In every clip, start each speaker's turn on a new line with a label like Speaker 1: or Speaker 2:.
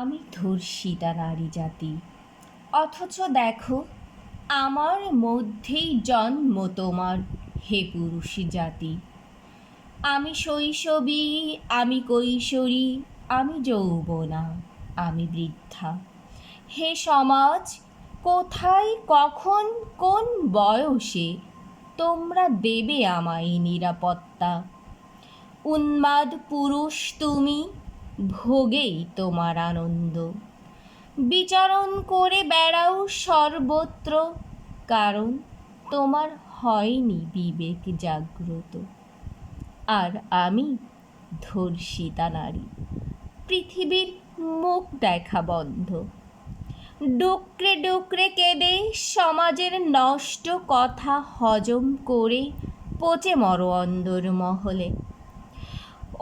Speaker 1: আমি ধর্ষিতা নারী জাতি। অথচ দেখো, আমার মধ্যেই জন্ম তোমার, হে পুরুষ জাতি। আমি শৈশবী, আমি কৈশোরী, আমি যৌবনা, আমি বৃদ্ধা। হে সমাজ, কোথায়, কখন, কোন বয়সে তোমরা দেবে আমায় নিরাপত্তা? উন্মাদ পুরুষ তুমি ভোগেই তোমার আনন্দ। বিচরণ করে বেড়াও সর্বত্র, কারণ তোমার হয়নি বিবেক জাগ্রত। আর আমি ধর্ষিতা নারী, পৃথিবীর মুখ দেখা বন্ধ। ডুকরে ডুকরে কেঁদে সমাজের নষ্ট কথা হজম করে পচে মরো অন্দর মহলে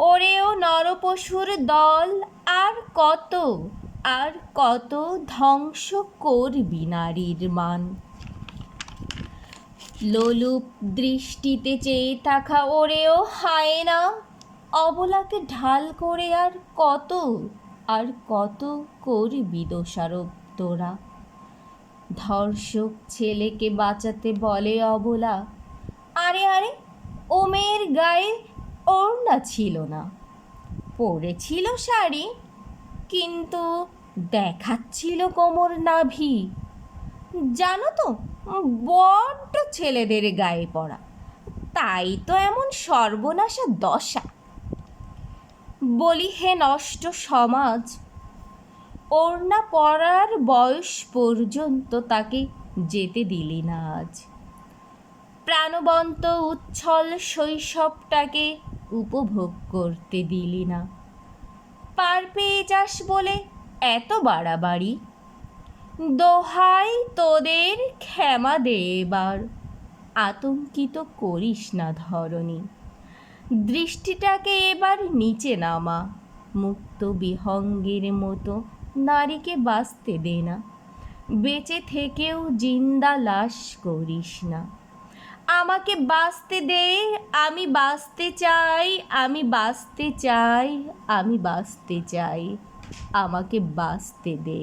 Speaker 1: ওরেও নরপশুর দল, আর কত আর কত ধ্বংস করবি নারীর মান। লোলুপ দৃষ্টিতে চেয়ে থাকা ওরেও হায় না, অবলাকে ঢাল করে আর কত আর কত করবি দোষারোপ তোরা। ধর্ষক ছেলেকে বাঁচাতে বলে অবলা, আরে আরে, ওমের গায়ে ওড়না ছিল না। পরেছিল শাড়ি, কিন্তু দেখাচ্ছিল কোমর নাভি। জানো তো, বড্ড ছেলেদের গায়ে পড়া। তাই তো এমন সর্বনাশা দশা। বলি, হে নষ্ট সমাজ, ওড়না পরার বয়স পর্যন্ত তাকে যেতে দিলি না আজ। প্রাণবন্ত উচ্ছল শৈশবটাকে উপভোগ করতে দিলি না। পার পেয়ে যাস বলে এত বাড়াবাড়ি। দোহাই তোদের ক্ষমা দে এবার। আতঙ্কিত করিস না ধরণী। দৃষ্টিটাকে এবার নিচে নামা। মুক্ত বিহঙ্গের মতো নারীকে বাঁচতে দে না। বেঁচে থেকেও জিন্দা লাশ করিস না। আমাকে বাঁচতে দে, আমি বাঁচতে চাই, আমি বাঁচতে চাই, আমি বাঁচতে চাই, আমাকে বাঁচতে দে।